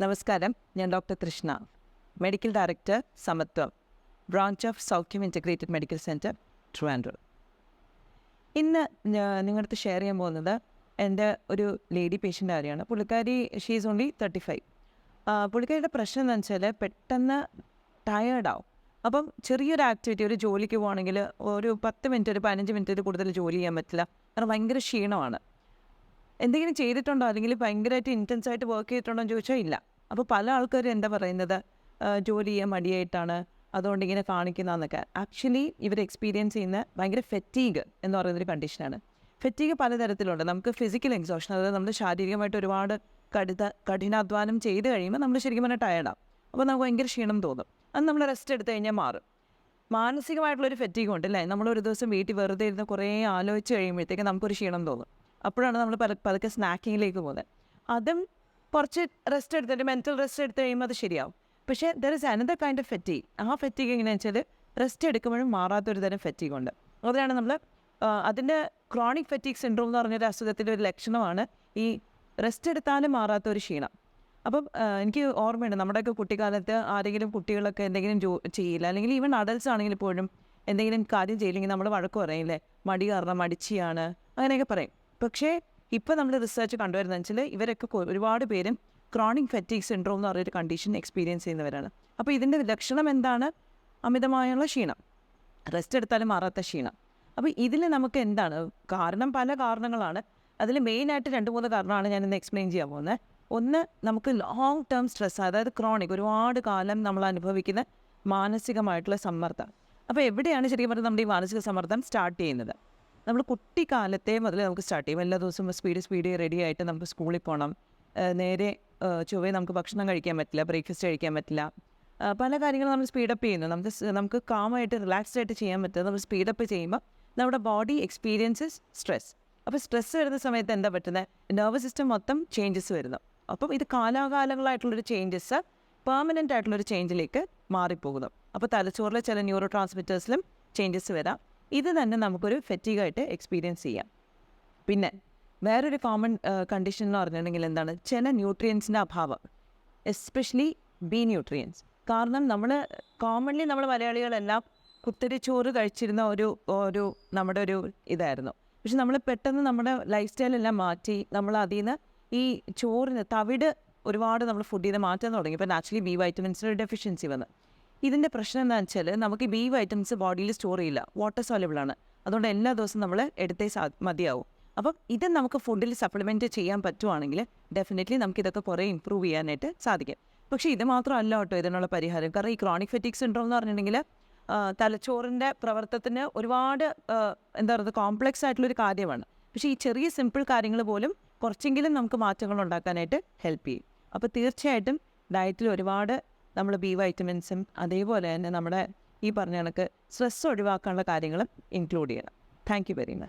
നമസ്കാരം. ഞാൻ doctor Krishna medical director Samatvam. Branch of Saukhyam integrated medical centre Trivandrum. ഇന്ന് ഞാൻ നിങ്ങളുടെ അടുത്ത് ഷെയർ ചെയ്യാൻ പോകുന്നത് എന്റെ ഒരു ലേഡി പേഷ്യന്റ് കാര്യമാണ് പുള്ളിക്കാരി ഷീസ് ഓൺലി തേർട്ടി ഫൈവ് പുള്ളിക്കാരിയുടെ പ്രശ്നം എന്ന് വെച്ചാൽ പെട്ടെന്ന് ടയേർഡാവും അപ്പം ചെറിയൊരു ആക്ടിവിറ്റി ഒരു ജോലിക്ക് പോകണമെങ്കിൽ ഒരു പത്ത് മിനിറ്റ് ഒരു പതിനഞ്ച് മിനിറ്റ് കൂടുതൽ ജോലി ചെയ്യാൻ പറ്റില്ല. കാരണം ഭയങ്കര ക്ഷീണമാണ്. എന്തെങ്കിലും ചെയ്തിട്ടുണ്ടോ? അല്ലെങ്കിൽ ഭയങ്കരമായിട്ട് ഇന്റൻസായിട്ട് വർക്ക് ചെയ്തിട്ടുണ്ടോ എന്ന് ചോദിച്ചാൽ ഇല്ല. അപ്പോൾ പല ആൾക്കാരും എന്താ പറയുന്നത്? ജോലി ചെയ്യാൻ മടിയായിട്ടാണ് അതുകൊണ്ട് ഇങ്ങനെ കാണിക്കുന്നതെന്നൊക്കെ. ആക്ച്വലി ഇവർ എക്സ്പീരിയൻസ് ചെയ്യുന്ന ഭയങ്കര ഫെറ്റീഗ് എന്ന് പറയുന്നൊരു കണ്ടീഷനാണ് ഫെറ്റീഗ് പലതരത്തിലുണ്ട്. നമുക്ക് ഫിസിക്കൽ എക്സോഷൻ അതായത് നമ്മൾ ശാരീരികമായിട്ട് ഒരുപാട് കടുത്ത കഠിനാധ്വാനം ചെയ്ത് കഴിയുമ്പോൾ നമ്മൾ ശരിക്കും പറഞ്ഞാൽ ടയർഡാവും അപ്പോൾ നമുക്ക് ഭയങ്കര ക്ഷീണം തോന്നും. അത് നമ്മൾ റെസ്റ്റ് എടുത്തു കഴിഞ്ഞാൽ മാറും. മാനസികമായിട്ടുള്ളൊരു ഫെറ്റീഗ് ഉണ്ട് അല്ലേ? നമ്മളൊരു ദിവസം വീട്ടിൽ വെറുതെ ഇരുന്ന് കുറേ ആലോചിച്ച് കഴിയുമ്പോഴത്തേക്ക് നമുക്കൊരു ക്ഷീണം തോന്നും. അപ്പോഴാണ് നമ്മൾ പല പതുക്കെ സ്നാക്കിങ്ങിലേക്ക് പോകുന്നത്. അതും കുറച്ച് റെസ്റ്റ് എടുത്തിട്ട് മെന്റൽ റെസ്റ്റ് എടുത്ത് കഴിയുമ്പോൾ അത് ശരിയാവും. പക്ഷേ there is another kind of fatigue ആ ഫെറ്റീഗ് എങ്ങനെയാണെന്ന് വെച്ചാൽ റെസ്റ്റ് എടുക്കുമ്പോഴും മാറാത്തൊരു തരം ഫെറ്റീഗ് ഉണ്ട്. അതിനാണ് നമ്മൾ അതിന്റെ ക്രോണിക് ഫെറ്റീഗ് സിൻഡ്രോം എന്ന് പറഞ്ഞൊരു അസുഖത്തിന്റെ ഒരു ലക്ഷണമാണ് ഈ റെസ്റ്റ് എടുത്താലും മാറാത്ത ഒരു ക്ഷീണം. അപ്പം എനിക്ക് ഓർമ്മയുണ്ട് നമ്മുടെയൊക്കെ കുട്ടിക്കാലത്ത് ആരെങ്കിലും കുട്ടികളൊക്കെ എന്തെങ്കിലും ജോ ചെയ്യില്ല. അല്ലെങ്കിൽ ഈവൻ അഡൽസ് ആണെങ്കിൽ പോലും എന്തെങ്കിലും കാര്യം ചെയ്യില്ലെങ്കിൽ നമ്മൾ വഴക്ക് പറയില്ലേ? മടി കാരണം മടിച്ചിയാണ്. അങ്ങനെയൊക്കെ പറയും. പക്ഷേ ഇപ്പോൾ നമ്മൾ റിസർച്ച് കണ്ടുവരുന്നത് വെച്ചാൽ ഇവരൊക്കെ ഒരുപാട് പേരും ക്രോണിക് ഫെറ്റീക് സിൻഡ്രോം എന്ന് പറയുന്ന കണ്ടീഷൻ എക്സ്പീരിയൻസ് ചെയ്യുന്നവരാണ്. അപ്പോൾ ഇതിന്റെ ലക്ഷണം എന്താണ്? അമിതമായുള്ള ക്ഷീണം. റെസ്റ്റ് എടുത്താലും മാറാത്ത ക്ഷീണം. അപ്പോൾ ഇതിൽ നമുക്ക് എന്താണ്? കാരണം പല കാരണങ്ങളാണ്. അതിൽ മെയിനായിട്ട് രണ്ട് മൂന്ന് കാരണമാണ് ഞാനിന്ന് എക്സ്പ്ലെയിൻ ചെയ്യാൻ പോകുന്നത്. ഒന്ന് നമുക്ക് ലോങ് ടേം സ്ട്രെസ് അതായത് ക്രോണിക് ഒരുപാട് കാലം നമ്മൾ അനുഭവിക്കുന്ന മാനസികമായിട്ടുള്ള സമ്മർദ്ദം. അപ്പോൾ എവിടെയാണ് ശരിക്കും പറഞ്ഞാൽ നമ്മുടെ ഈ മാനസിക സമ്മർദ്ദം സ്റ്റാർട്ട് ചെയ്യുന്നത്? നമ്മൾ കുട്ടിക്കാലത്തെ മുതൽ നമുക്ക് സ്റ്റാർട്ട് ചെയ്യും. എല്ലാ ദിവസവും സ്പീഡ് സ്പീഡ് റെഡി ആയിട്ട് നമുക്ക് സ്കൂളിൽ പോകണം നേരെ ചൊവ്വേ നമുക്ക് ഭക്ഷണം കഴിക്കാൻ പറ്റില്ല ബ്രേക്ക്ഫാസ്റ്റ് കഴിക്കാൻ പറ്റില്ല. പല കാര്യങ്ങളും നമ്മൾ സ്പീഡപ്പ് ചെയ്യുന്നു. നമുക്ക് നമുക്ക് കാമായിട്ട് റിലാക്സ്ഡ് ആയിട്ട് ചെയ്യാൻ പറ്റും നമ്മൾ സ്പീഡപ്പ് ചെയ്യുമ്പോൾ നമ്മുടെ ബോഡി എക്സ്പീരിയൻസസ് സ്ട്രെസ് അപ്പോൾ സ്ട്രെസ് വരുന്ന സമയത്ത് എന്താ പറ്റുന്നത് നെർവസ് സിസ്റ്റം മൊത്തം ചേഞ്ചസ് വരുന്നു. അപ്പം ഇത് കാലാകാലങ്ങളായിട്ടുള്ളൊരു ചേഞ്ചസ് പെർമനന്റ് ആയിട്ടുള്ളൊരു ചേഞ്ചിലേക്ക് മാറിപ്പോകുന്നു. അപ്പോൾ തലച്ചോറിലെ ചില ന്യൂറോ ട്രാൻസ്മിറ്റേഴ്സിലും ചേഞ്ചസ് വരാം. ഇത് തന്നെ നമുക്കൊരു ഫെറ്റീഗായിട്ട് എക്സ്പീരിയൻസ് ചെയ്യാം. പിന്നെ വേറൊരു കോമൺ കണ്ടീഷൻ എന്ന് പറഞ്ഞിട്ടുണ്ടെങ്കിൽ എന്താണ്? ചില ന്യൂട്രിയൻസിന്റെ അഭാവം. എസ്പെഷ്യലി ബി ന്യൂട്രിയൻസ് കാരണം നമ്മൾ കോമൺലി നമ്മൾ മലയാളികളെല്ലാം കുത്തരി ചോറ് കഴിച്ചിരുന്ന ഒരു ഒരു നമ്മുടെ ഒരു ഇതായിരുന്നു. പക്ഷെ നമ്മൾ പെട്ടെന്ന് നമ്മുടെ ലൈഫ് സ്റ്റൈലെല്ലാം മാറ്റി നമ്മൾ അതിൽ നിന്ന് ഈ ചോറിന് തവിട് ഒരുപാട് നമ്മൾ ഫുഡ് നിന്ന് മാറ്റാൻ തുടങ്ങി. ഇപ്പോൾ നാച്ചുറലി ബി വൈറ്റമിൻസിന്റെ ഡെഫിഷ്യൻസി വന്ന്. ഇതിന്റെ പ്രശ്നം എന്താണെന്ന് വെച്ചാൽ നമുക്ക് ബി വൈറ്റമിൻസ് ബോഡിയിൽ സ്റ്റോർ ചെയ്യില്ല. വാട്ടർ സോലബിൾ ആണ്. അതുകൊണ്ട് എല്ലാ ദിവസവും നമ്മൾ എടുത്തേ സാ മതിയാവും. അപ്പം ഇത് നമുക്ക് ഫുഡിൽ സപ്ലിമെന്റ് ചെയ്യാൻ പറ്റുവാണെങ്കിൽ ഡെഫിനറ്റ്ലി നമുക്ക് ഇതൊക്കെ കുറേ ഇമ്പ്രൂവ് ചെയ്യാനായിട്ട് സാധിക്കും. പക്ഷേ ഇത് മാത്രമല്ല കേട്ടോ ഇതിനുള്ള പരിഹാരം. കാരണം ഈ ക്രോണിക് ഫെറ്റിക് സിൻഡ്രോം എന്ന് പറഞ്ഞിട്ടുണ്ടെങ്കിൽ തലച്ചോറിന്റെ പ്രവർത്തനത്തിന് ഒരുപാട് എന്താ പറയുക കോംപ്ലക്സ് ആയിട്ടുള്ളൊരു കാര്യമാണ്. പക്ഷേ ഈ ചെറിയ സിമ്പിൾ കാര്യങ്ങൾ പോലും കുറച്ചെങ്കിലും നമുക്ക് മാറ്റങ്ങൾ ഉണ്ടാക്കാനായിട്ട് ഹെൽപ്പ് ചെയ്യും. അപ്പോൾ തീർച്ചയായിട്ടും ഡയറ്റിൽ ഒരുപാട് നമ്മൾ ബി വൈറ്റമിൻസും അതേപോലെ തന്നെ നമ്മുടെ ഈ പറഞ്ഞ കണക്ക് സ്ട്രെസ് ഒഴിവാക്കാനുള്ള കാര്യങ്ങളും ഇൻക്ലൂഡ് ചെയ്യണം. Thank you very much